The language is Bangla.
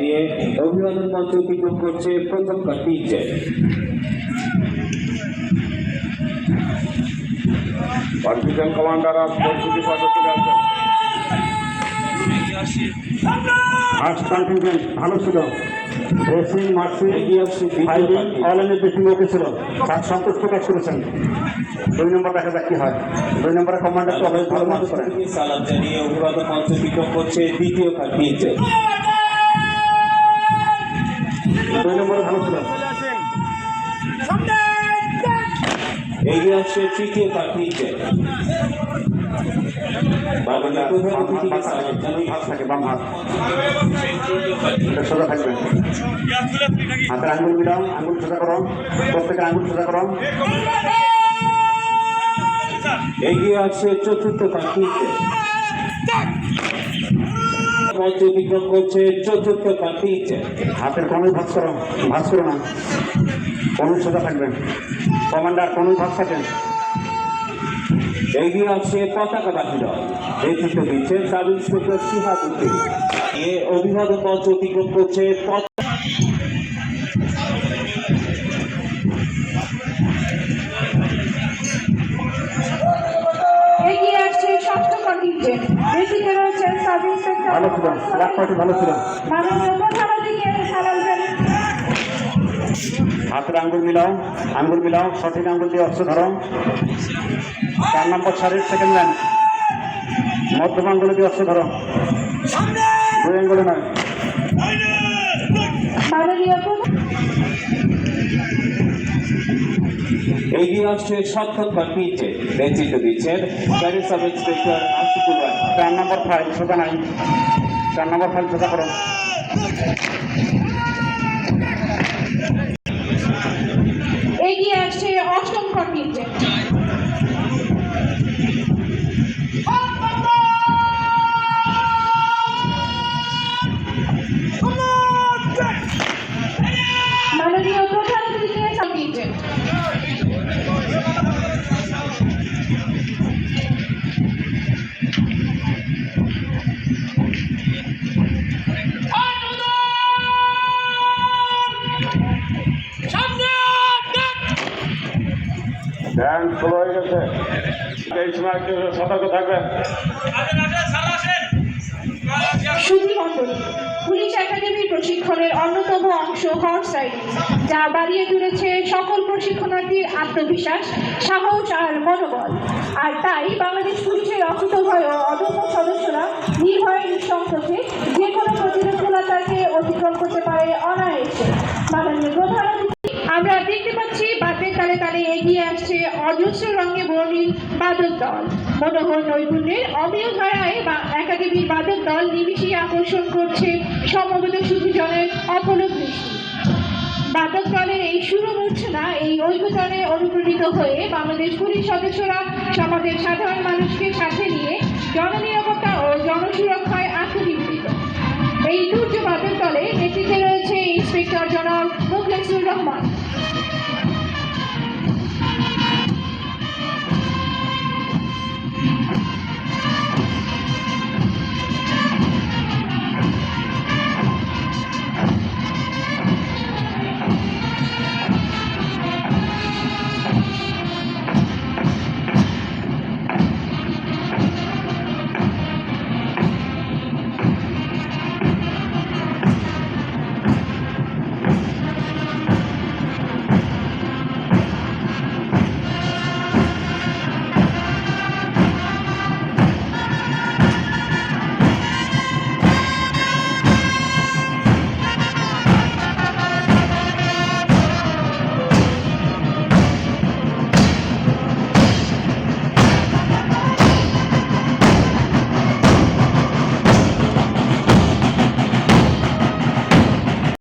নিয়ে অভিবাদন মঞ্চ অতিক্রম করছে প্রথম কমান্ডার অফ ফার্স্ট কন্টিনজেন্ট ভালো ছিল। ড্রেসিং মার্সিং বেশি ওকে ছিল। তার করেছেন দুই নম্বর দেখা যাক কি হয়। দুই নম্বরে কমান্ডার তো অনেক ভালো মার্চ করেন থেকে সালাম জানিয়ে অভিবাদন মঞ্চ অতিক্রম করছে দ্বিতীয় হাত তৃতীয় কার্তিক এটা সোজা থাকবে। হাতের আঙ্গুল মিলাও, আঙ্গুল সোজা করো। প্রত্যেকে আঙ্গুল সোজা করো। এগিয়ে আসছে চতুর্থ কার্তিক মঞ্চ অতিক্রম করছে চতুর্থ কার্তিক হাতের কোনোই ভাঁজ করো ভাঁজ করো না। কোনুই সোজা থাকবেন। কমান্ডার থাকেন এগিয়ে আসছে পতাকা বাহিনী দল। নেতৃত্ব দিচ্ছেন সাব ইন্সপেক্টর সিহাবুদ্দিন এ অভিবাদন মঞ্চ অতিক্রম করছে রয়েছেন সাব ইন্সপেক্টর ভালো পার্টি ভালো মাননীয় হাতের আঙ্গুল মিলাও আঙ্গুল মিলাও সঠিক আঙ্গুল দিয়ে অস্ত্র ধরো। চার নম্বর শারীর সেকেন্ড ম্যান মধ্যম আঙ্গুলে দিয়ে অস্ত্র ধরো। দুই আঙ্গুলে নয়। এগিয়ে আসছে সপ্তম কার্তিকে নেতৃত্ব দিচ্ছেন প্যারিস সাব ইন্সপেক্টর আশিকুর চার নম্বর ফাইল, সোজা নাই। চার নম্বর ফাইল, সোজা করো। ধ্যান শুরু হয়ে গেছে। এই সময় একটু সতর্ক থাকবেন। সুধী পুলিশ একাডেমির প্রশিক্ষণের অন্যতম অংশ হর্স রাইডিং যা বাড়িয়ে তুলেছে সকল প্রশিক্ষণার্থীর আত্মবিশ্বাস সাহস আর মনোবল। আর তাই বাংলাদেশ পুলিশের অকুতভয় ও অদম্য সদস্যরা নির্ভয়ে নিঃসংকোচে যে কোনো প্রতিরোধমূলতাকে অতিক্রম করতে পারে আমরা দেখতে পাচ্ছি বাদ্যের তালে তালে এগিয়ে আসছে অজস্র রঙে বর্ণিল বাদক দল। মনোহর নৈপুণ্যের অমিয় ধারায় বা একাডেমির বাদক দল নিমিশেই আকর্ষণ করছে সমবেত সুধীজনের অপলক দৃষ্টি। বাদক দলের এই শুরু মূর্ছনা এই ঐক্যতনে অনুপ্রাণিত হয়ে বাংলাদেশ পুলিশ সদস্যরা সমাজের সাধারণ মানুষকে সাথে নিয়ে জননিরাপত্তা ও জনসুরক্ষায় আত্মনিবেদিত এই দুর্য বাদক দলে নেতৃত্বে ইন্সপেক্টর জনাব মুখলেসুর রহমান।